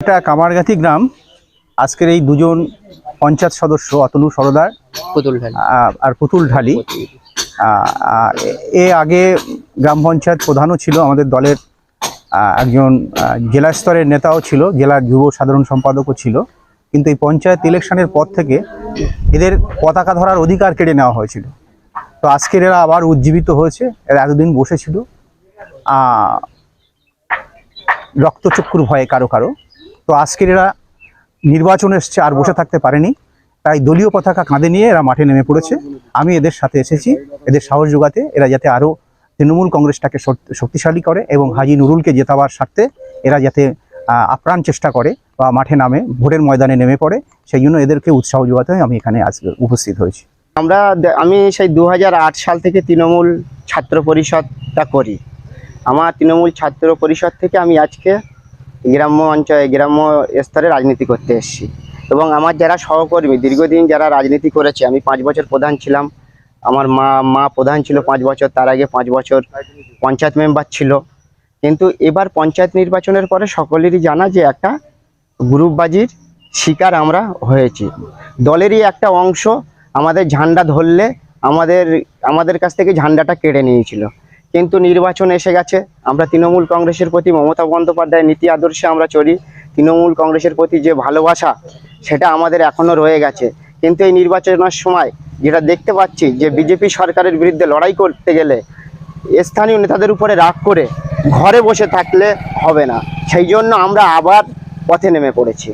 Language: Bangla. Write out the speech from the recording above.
এটা কামারগাতি গ্রাম। আজকের এই দুজন পঞ্চায়েত সদস্য অতনু সরদার পুতুল আর পুতুল ঢালি। এ আগে গ্রাম পঞ্চায়েত প্রধানও ছিল আমাদের দলের একজন জেলা স্তরের নেতাও ছিল জেলার যুব সাধারণ সম্পাদকও ছিল। কিন্তু এই পঞ্চায়েত ইলেকশনের পর থেকে এদের পতাকা ধরার অধিকার কেড়ে নেওয়া হয়েছিল। তো আজকের এরা আবার উজ্জীবিত হয়েছে এরা এতদিন বসেছিল। রক্তচক্ষুর ভয়ে কারও কারও। তো আজকের এরা নির্বাচন এসছে আর বসে থাকতে পারেনি। তাই দলীয় পতাকা কাঁধে নিয়ে এরা মাঠে নেমে পড়েছে। আমি এদের সাথে এসেছি। এদের সাহস যোগাতে এরা যাতে আরও তৃণমূল কংগ্রেসটাকে শক্তিশালী করে এবং হাজি নুরুলকে জেতাবার স্বার্থে এরা যাতে আপ্রাণ চেষ্টা করে বা মাঠে নামে, ভোটের ময়দানে নেমে পড়ে, সেই জন্য এদেরকে উৎসাহ যোগাতে আমি এখানে আজকে উপস্থিত হয়েছি। আমরা আমি সেই দু হাজার আট সাল থেকে তৃণমূল ছাত্র পরিষদটা করি। আমার তৃণমূল ছাত্র পরিষদ থেকে আমি আজকে গ্রাম্য অঞ্চলে, গ্রাম্য স্তরে রাজনীতি করতে এসেছি। এবং আমার যারা সহকর্মী, দীর্ঘদিন যারা রাজনীতি করেছে, আমি পাঁচ বছর প্রধান ছিলাম। আমার মা মা প্রধান ছিল পাঁচ বছর, তার আগে পাঁচ বছর পঞ্চায়েত মেম্বার ছিল। কিন্তু এবার পঞ্চায়েত নির্বাচনের পরে সকলেরই জানা যে একটা গ্রুপবাজির শিকার আমরা হয়েছি। দলেরই একটা অংশ আমাদের ঝান্ডা ধরলে আমাদের আমাদের কাছ থেকে ঝান্ডাটা কেড়ে নিয়েছিল। কিন্তু নির্বাচন এসে গেছে। আমরা তৃণমূল কংগ্রেসের প্রতি মমতা বন্দ্যোপাধ্যায়ের নীতি আদর্শে আমরা চলি। তৃণমূল কংগ্রেসের প্রতি যে ভালোবাসা, সেটা আমাদের এখনও রয়ে গেছে। কিন্তু এই নির্বাচনের সময় যেটা দেখতে পাচ্ছি যে বিজেপি সরকারের বিরুদ্ধে লড়াই করতে গেলে স্থানীয় নেতাদের উপরে রাগ করে ঘরে বসে থাকলে হবে না। সেই জন্য আমরা আবার পথে নেমে পড়েছি।